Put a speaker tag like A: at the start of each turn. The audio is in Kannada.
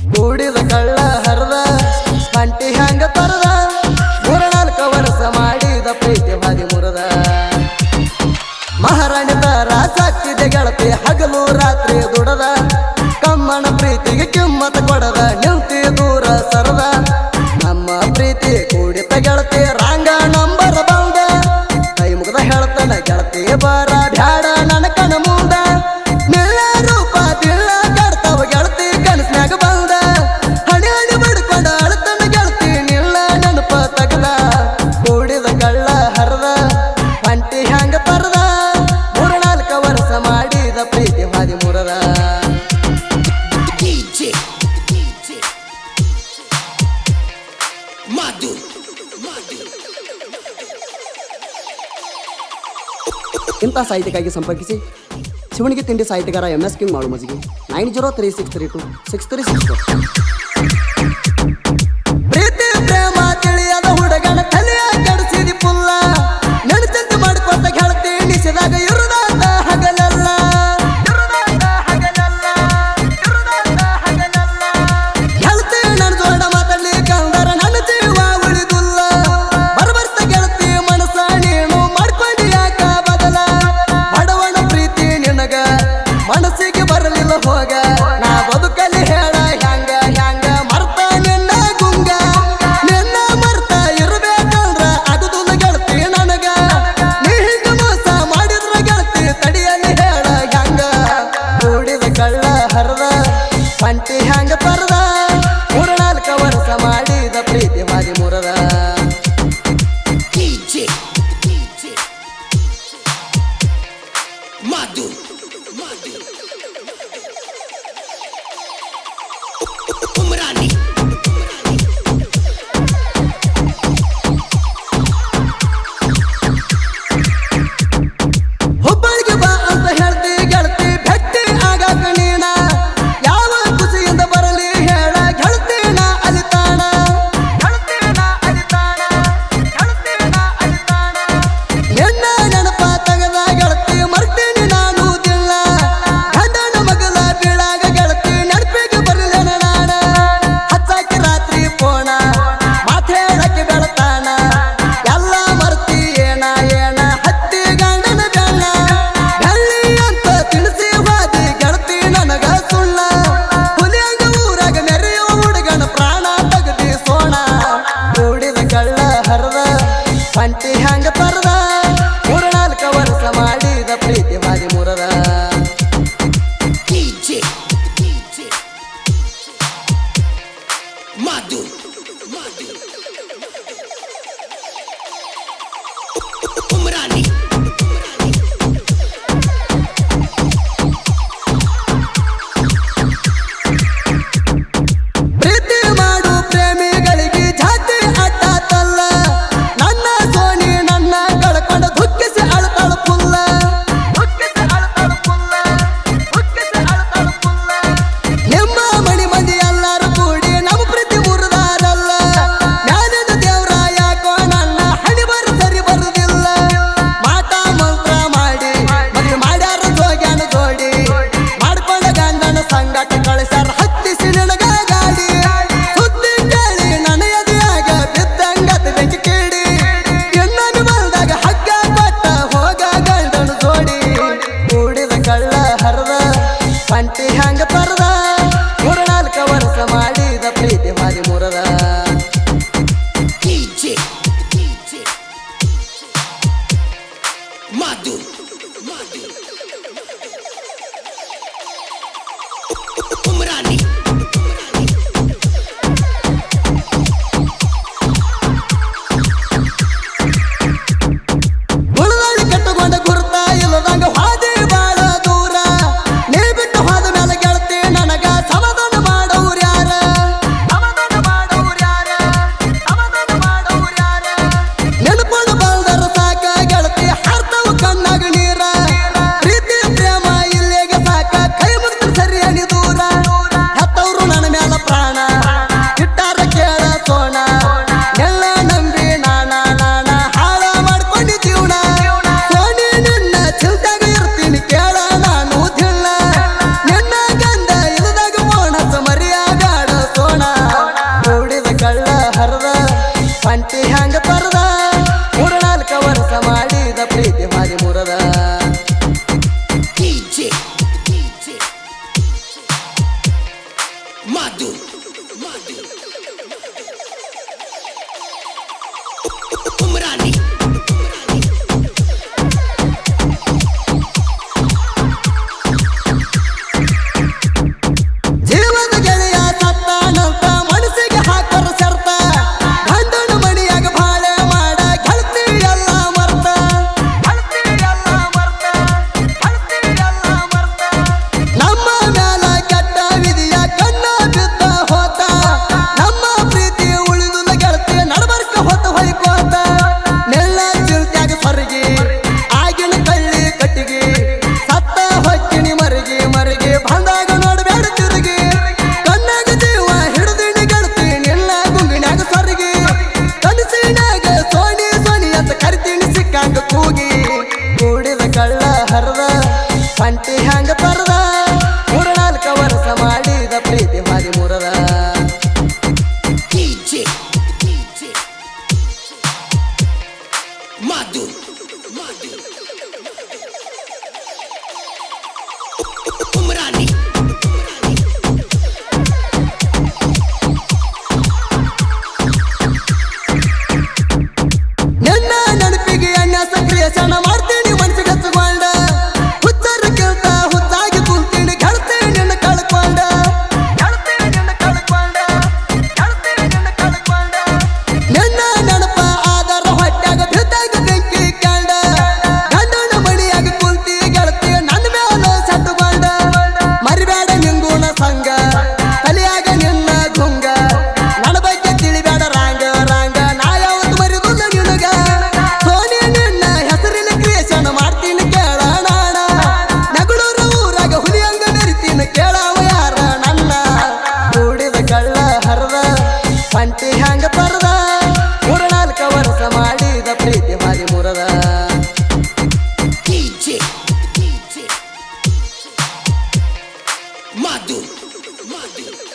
A: ಕೂಡಿದ ಕಳ್ಳ ಹರದ, ಮಂಟಿ ಹಂಗ ತರದ ಮೂರ್ನಾಲ್ಕ ವರ್ಷ ಮಾಡಿದ ಪ್ರೀತಿ ಬಾರಿ ಮುರದ. ಮಹಾರಾಣಿದ ತರ ಸಾಕ್ತಿದೆ ಗೆಳತಿ, ಹಗಲು ರಾತ್ರಿ ದುಡದ, ಕಮ್ಮನ ಪ್ರೀತಿಗೆ ಕಿಮ್ಮತ ಕೊಡದ
B: ನಿಂತಿದು
A: ಇಂಥ ಸಾಹಿತ್ಯಕ್ಕಾಗಿ ಸಂಪರ್ಕಿಸಿ ಶಿವಣಿಗೆ ತಿಂಡಿ ಸಾಹಿತ್ಯಗಾರ ಎಂ ಎಸ್ ಕಿಂಗ್ ಮಾಡು ಮಜಿಗೆ nine zero three six three two six three six four. shit. Ari Mura ಸಂಗಟಗಳ ಒಂಟಿ ಹಂಗ ಪರದ ಮೂರ ನಾಲ್ಕ ವರ್ಷ ಮಾಡಿದ ಪ್ರೀತಿ ಮಾಡಿ ಮುರದ
B: ಮಧು ಮಧು ಉಮ್ರಾನಿ Umrani.
A: Madu. Madu.